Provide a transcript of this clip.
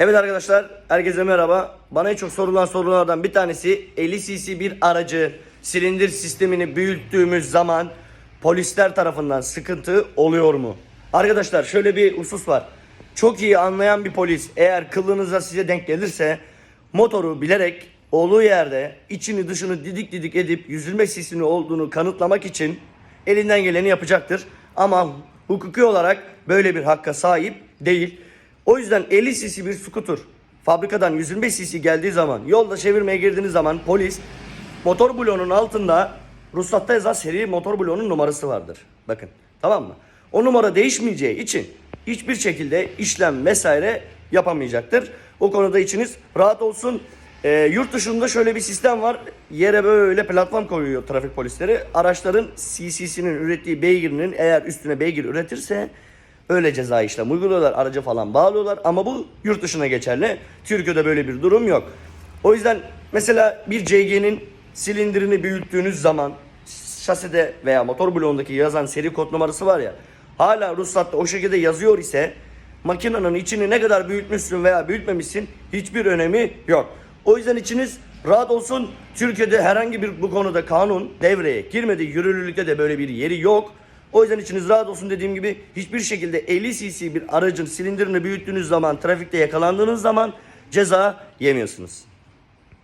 Evet arkadaşlar, herkese merhaba. Bana en çok sorulan sorulardan bir tanesi 50 cc bir aracı silindir sistemini büyüttüğümüz zaman polisler tarafından sıkıntı oluyor mu? Arkadaşlar şöyle bir husus var. Çok iyi anlayan bir polis eğer kılınıza size denk gelirse motoru bilerek olduğu yerde içini dışını didik didik edip 125 cc'nin olduğunu kanıtlamak için elinden geleni yapacaktır. Ama hukuki olarak böyle bir hakka sahip değil. O yüzden 50 cc bir skuter fabrikadan 125 cc geldiği zaman yolda çevirmeye girdiğiniz zaman polis motor bloğunun altında ruhsatta yazan seri motor bloğunun numarası vardır. Bakın tamam mı? O numara değişmeyeceği için hiçbir şekilde işlem vesaire yapamayacaktır. O konuda içiniz rahat olsun. Ee, yurt dışında şöyle bir sistem var. Yere böyle platform koyuyor trafik polisleri. Araçların CC'sinin ürettiği beygirinin eğer üstüne beygir üretirse öyle ceza işlem uyguluyorlar. Aracı falan bağlıyorlar ama bu yurt dışına geçerli. Türkiye'de böyle bir durum yok. O yüzden mesela bir CG'nin silindirini büyüttüğünüz zaman şaside veya motor bloğundaki yazan seri kod numarası var ya hala ruhsatta o şekilde yazıyor ise makinenin içini ne kadar büyütmüşsün veya büyütmemişsin hiçbir önemi yok. O yüzden içiniz rahat olsun. Türkiye'de herhangi bir bu konuda kanun devreye girmedi. Yürürlülükte de böyle bir yeri yok. O yüzden içiniz rahat olsun dediğim gibi hiçbir şekilde 50 cc bir aracın silindirini büyüttüğünüz zaman trafikte yakalandığınız zaman ceza yemiyorsunuz.